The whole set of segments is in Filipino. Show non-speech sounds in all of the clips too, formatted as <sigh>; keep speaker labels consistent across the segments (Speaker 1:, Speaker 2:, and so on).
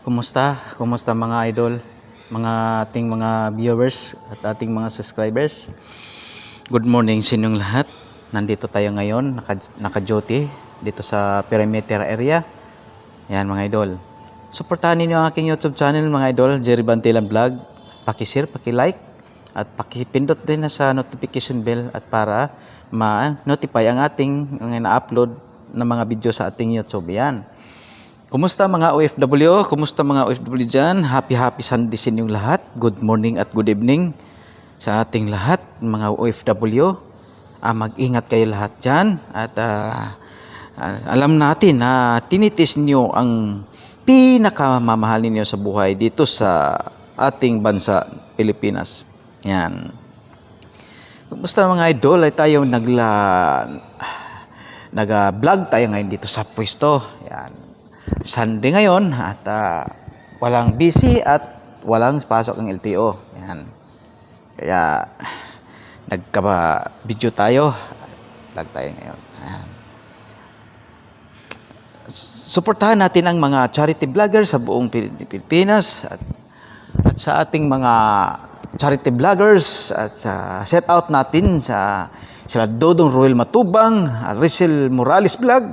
Speaker 1: Kumusta? Kumusta mga idol? Mga ating mga viewers at ating mga subscribers. Good morning sa inyong lahat. Nandito tayo ngayon, naka, naka-duty dito sa perimeter area. Yan mga idol. Suportahan ninyo ang aking YouTube channel mga idol, Jerry Bantilan Vlog. Paki-share, paki-like at paki-pindot din sa notification bell at para ma-notify ang ating mga na-upload na mga video sa ating YouTube. Yan. Kumusta mga OFW? Kumusta mga OFW dyan? Happy happy Sunday sa inyong lahat. Good morning at good evening sa ating lahat mga OFW. Ah, mag-ingat kayo lahat dyan. At ah, ah, alam natin na tinitis nyo ang pinakamamahal ninyo sa buhay dito sa ating bansa, Pilipinas. Yan. Kumusta mga idol? Ay tayo nagla nag-vlog tayo ngayon dito sa pwesto. Yan. Sunday ngayon at ah, walang busy at walang pasok ang LTO. Yan. Kaya nagka-video tayo. Vlog tayo ngayon. Yan. Suportahan natin ang mga charity vlogger sa buong Pil- Pilipinas at, at sa ating mga charity vloggers at sa set out natin sa sila Dodong Royal Matubang, Rachel Morales Vlog,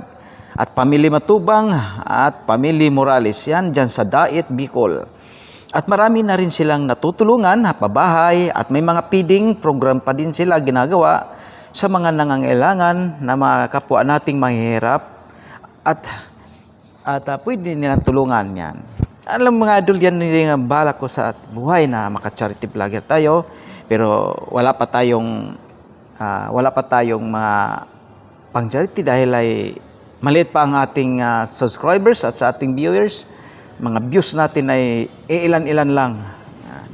Speaker 1: at Pamili Matubang at Pamili Morales yan dyan sa Daet Bicol. At marami na rin silang natutulungan, pabahay at may mga feeding program pa din sila ginagawa sa mga nangangailangan na mga kapwa nating mahihirap at at uh, pwede nilang tulungan yan. Alam mga idol, yan rin ang balak ko sa buhay na maka-charity vlogger tayo pero wala pa tayong ah, wala pa tayong mga pang charity dahil ay maliit pa ang ating ah, subscribers at sa ating viewers. Mga views natin ay ilan-ilan lang. Ah.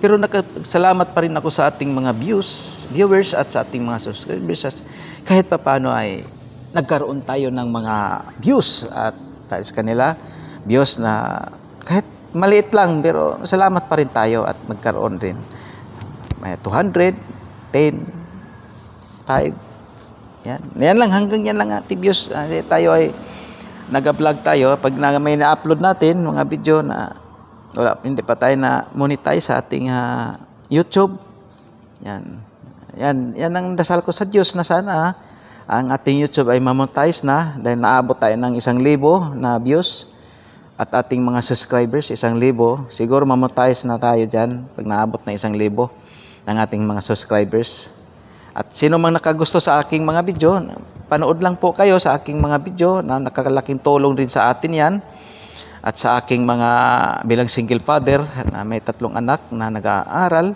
Speaker 1: pero nakasalamat pa rin ako sa ating mga views viewers at sa ating mga subscribers kahit pa paano ay nagkaroon tayo ng mga views at sa kanila views na kahit maliit lang pero salamat pa rin tayo at magkaroon rin. May 200 10 5 yan. Yan lang hanggang yan lang ating views Ah, tayo ay nag-vlog tayo. Pag na, may na-upload natin mga video na wala hindi pa tayo na monetize sa ating ah, YouTube. Yan. Yan yan ang dasal ko sa Diyos na sana ang ating YouTube ay mamonetize na dahil naabot tayo ng isang libo na views at ating mga subscribers isang libo. Siguro mamonetize na tayo dyan pag naabot na isang libo ng ating mga subscribers at sino mang nakagusto sa aking mga video, panood lang po kayo sa aking mga video na nakakalaking tulong din sa atin yan. At sa aking mga bilang single father na may tatlong anak na nag-aaral,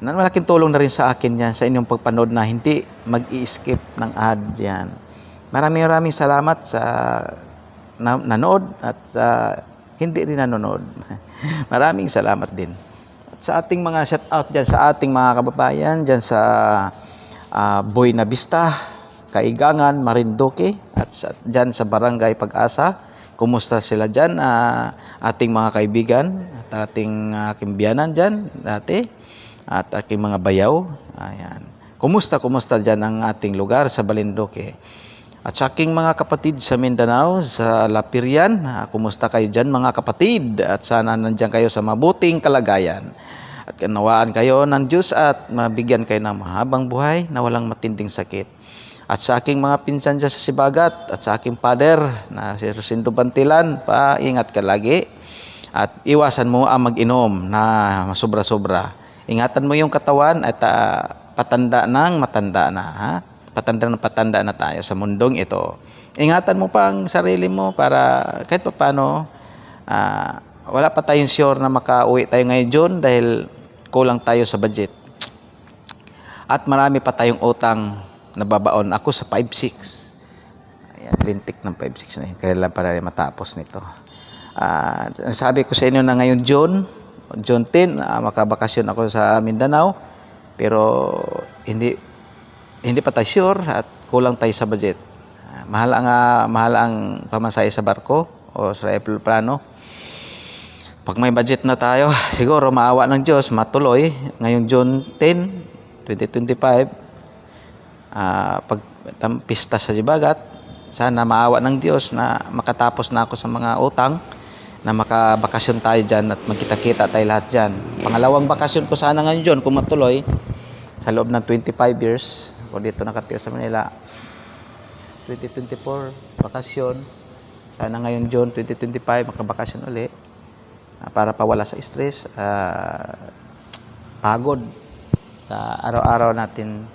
Speaker 1: na malaking tulong na rin sa akin yan sa inyong pagpanood na hindi mag-i-skip ng ad yan. Maraming maraming salamat sa na, nanood at sa hindi rin nanonood. <laughs> maraming salamat din. At sa ating mga shout out dyan, sa ating mga kababayan dyan sa ah, Buena Vista, Kaigangan, Marinduque at sa, dyan sa Barangay Pag-asa. Kumusta sila dyan, ah, ating mga kaibigan at ating uh, kimbiyanan dyan dati at aking mga bayaw. Ayan. Kumusta, kumusta dyan ang ating lugar sa Balinduque. At sa aking mga kapatid sa Mindanao, sa Lapirian, ah, kumusta kayo dyan mga kapatid? At sana nandyan kayo sa mabuting kalagayan. At kanawaan kayo ng Diyos at mabigyan kayo ng mahabang buhay na walang matinding sakit. At sa aking mga pinsan sa Sibagat at sa aking father na si Rosindo Bantilan, paingat ka lagi. At iwasan mo ang mag-inom na sobra-sobra. Ingatan mo yung katawan at ah, patanda ng matanda na. Ha? Patanda ng patanda na tayo sa mundong ito. Ingatan mo pa ang sarili mo para kahit pa paano ah, wala pa tayong sure na makauwi tayo ngayon June dahil kulang tayo sa budget. At marami pa tayong utang na babaon. Ako sa 5-6. Ayan, lintik ng 5-6 na yun. Kailan para matapos nito. Ah, sabi ko sa inyo na ngayon June, June 10, ah, makabakasyon ako sa Mindanao. Pero hindi hindi pa tayo sure at kulang tayo sa budget. Ah, mahal ang ah, mahal ang pamasahe sa barko o sa aeroplano. Pag may budget na tayo, <sighs> siguro maawa ng Diyos, matuloy. Ngayong June 10, 2025, ah, pag pista sa Jibagat, sana maawa ng Diyos na makatapos na ako sa mga utang na makabakasyon tayo dyan at magkita-kita tayo lahat dyan. Pangalawang bakasyon ko sana ngayon dyan kung matuloy sa loob ng 25 years ako dito nakatira sa Manila 2024 bakasyon sana ngayon June 2025 makabakasyon uli ah, para pawala sa stress ah, pagod sa araw-araw natin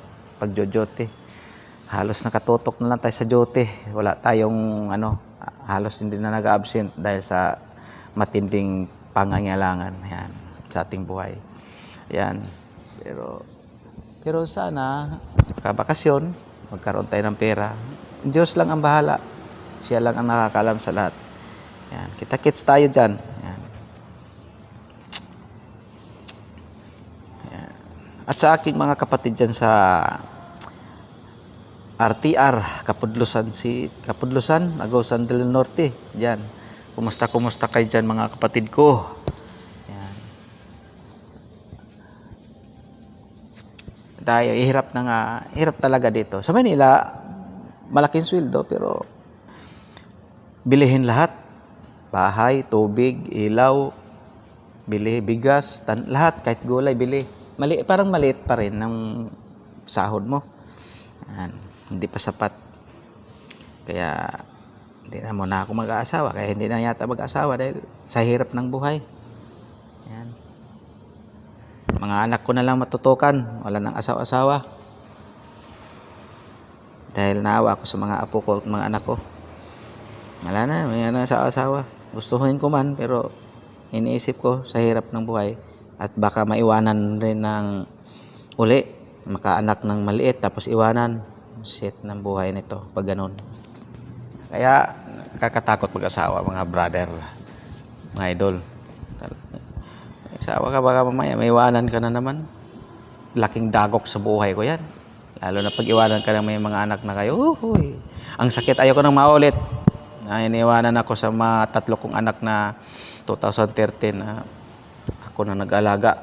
Speaker 1: pagjojote. Halos nakatutok na lang tayo sa jote. Wala tayong ano halos hindi na nag-absent dahil sa matinding pangangailangan. Yan sa ating buhay. Yan. Pero pero sana kabakasyon magkaroon tayo ng pera. Diyos lang ang bahala. Siya lang ang nakakalam sa lahat. Yan kita-kits tayo dyan yan. Yan. at sa aking mga kapatid dyan sa RTR, Kapudlusan si Kapudlusan, Agusan del Norte. Diyan. Kumusta kumusta kayo diyan mga kapatid ko? Yan. Dahil hirap na nga, hirap talaga dito. Sa Manila, malaking sweldo pero bilihin lahat. Bahay, tubig, ilaw, bili bigas, tan lahat kahit gulay bili. Mali parang maliit pa rin ng sahod mo. Yan hindi pa sapat. Kaya hindi na muna ako mag-aasawa kaya hindi na yata mag-aasawa dahil sa hirap ng buhay. Yan mga anak ko na lang matutukan wala nang asawa-asawa dahil naawa ako sa mga apo ko at mga anak ko. Wala na may asawa-asawa gustuhin ko man pero iniisip ko sa hirap ng buhay at baka maiwanan rin ng uli makaanak ng maliit tapos iwanan set ng buhay nito pag ganun. Kaya kakatakot mag-asawa mga brother, mga idol. Asawa ka baka mamaya may iwanan ka na naman. Laking dagok sa buhay ko yan. Lalo na pag iwanan ka ng may mga anak na kayo. Uhuy. Ang sakit ayoko nang maulit. Na iniwanan ako sa mga tatlo kong anak na 2013 na ako na nag-alaga.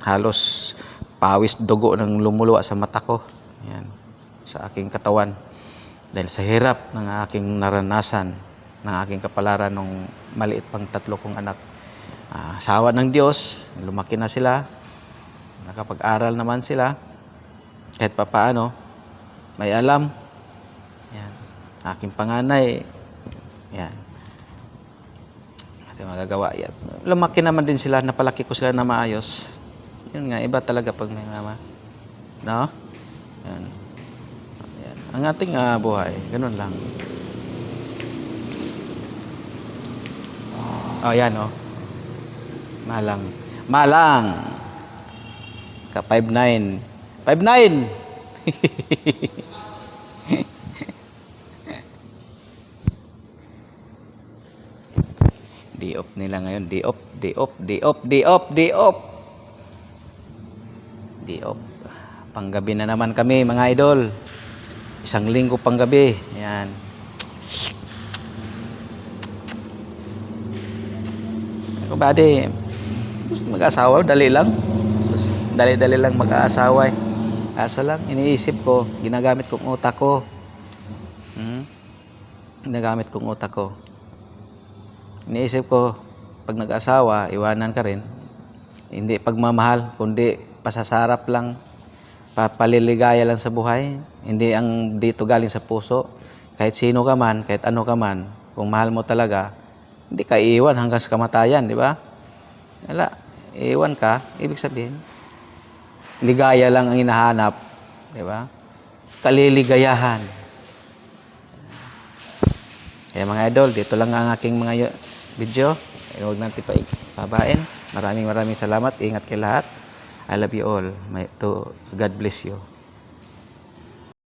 Speaker 1: Halos pawis dugo ng lumuluwa sa mata ko. Yan sa aking katawan. Dahil sa hirap ng aking naranasan ng aking kapalaran nung maliit pang tatlo kong anak. Uh, sawa ng Diyos lumaki na sila. Nakapag-aral naman sila. Kahit papaano may alam. Yan aking panganay. Yan at magagawa yan lumaki naman din sila napalaki ko sila na maayos yun nga iba talaga pag may mama no yan ang ating uh, buhay. Ganun lang. Oh, yan oh. Malang. Malang. Ka 59. 59. Di off nila ngayon. Di off, di off, di off, di off, di off. Di off. Panggabi na naman kami mga idol. Isang linggo pang gabi. Yan. Ako bade, mag-asawa, dali lang. Dali-dali lang mag-aasawa. Eh. Kaso lang, iniisip ko, ginagamit kong utak ko. Hmm? Ginagamit kong utak ko. Iniisip ko, pag nag-asawa, iwanan ka rin. Hindi pagmamahal, kundi pasasarap lang papaliligaya lang sa buhay. Hindi ang dito galing sa puso. Kahit sino ka man, kahit ano ka man, kung mahal mo talaga, hindi ka iiwan hanggang sa kamatayan, di ba? Wala, iiwan ka, ibig sabihin, ligaya lang ang hinahanap, di ba? Kaliligayahan. Kaya mga idol, dito lang ang aking mga video. Eh, huwag natin pa pabain. Maraming maraming salamat. Ingat kayo lahat. I love you all. May, to God bless you.